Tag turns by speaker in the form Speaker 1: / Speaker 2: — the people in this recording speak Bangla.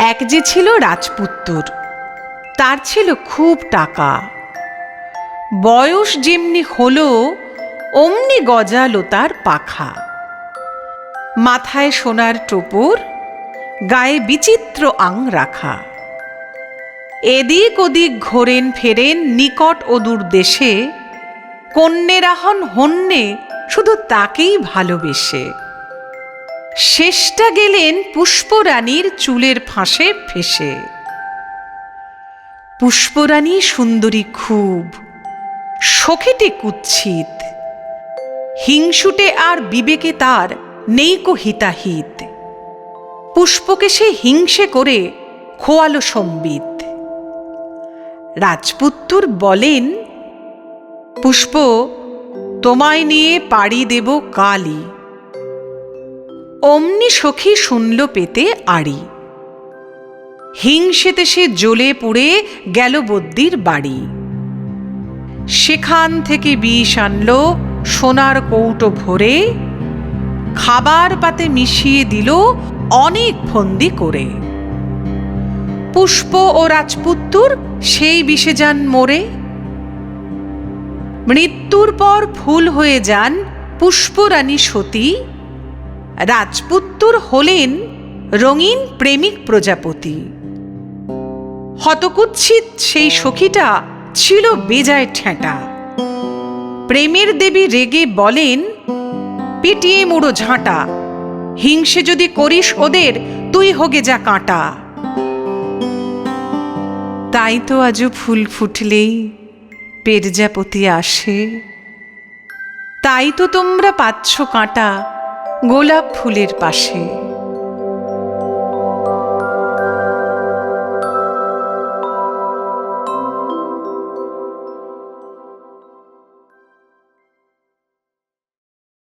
Speaker 1: এক যে ছিল রাজপুত্তর, তার ছিল খুব টাকা। বয়স যেমনি হলো, অমনি গজালো তার পাখা। মাথায় সোনার টোপর, গায়ে বিচিত্র আং রাখা। এদিক ওদিক ঘোরেন ফেরেন নিকট অদূর দেশে কন্যেরাহন হন্যে শুধু তাকেই ভালোবেসে। শেষটা গেলেন পুষ্পরানীর চুলের ফাঁসে ফেসে। পুষ্পরানী সুন্দরী খুব, সখেটে কুৎসিত, হিংসুটে আর বিবেকে তার নেইকো হিতাহিত। পুষ্পকে সে হিংসে করে খোয়ালো সম্বিত। রাজপুত্তুর বলেন, পুষ্প, তোমায় নিয়ে পাড়ি দেব কালই। অমনি সখী শুনল পেতে আড়ি। হিংসেতে সে জ্বলে পুড়ে গেল বদ্যির বাড়ি। সেখান থেকে বিষ আনলো, সোনার কৌটো ভরে, খাবার পাতে মিশিয়ে দিল অনেক ফন্দি করে। পুষ্প ও রাজপুত্তুর সেই বিষে যান মরে। মৃত্যুর পর ফুল হয়ে যান পুষ্পরানী সতী। রাজপুত্তুর হলেন রঙিন প্রেমিক প্রজাপতি। হতকুচ্ছিত সেই সখীটা ছিল বেজায় ঠেঁটা। প্রেমের দেবী রেগে বলেন, পিটিয়ে মুড়ো ঝাঁটা, হিংসে যদি করিস ওদের, তুই হোগে যা কাঁটা। তাই তো আজও ফুল ফুটলেই পেরজাপতি আসে। তাই তো তোমরা পাচ্ছ কাঁটা গোলাপ ফুলের পাশে।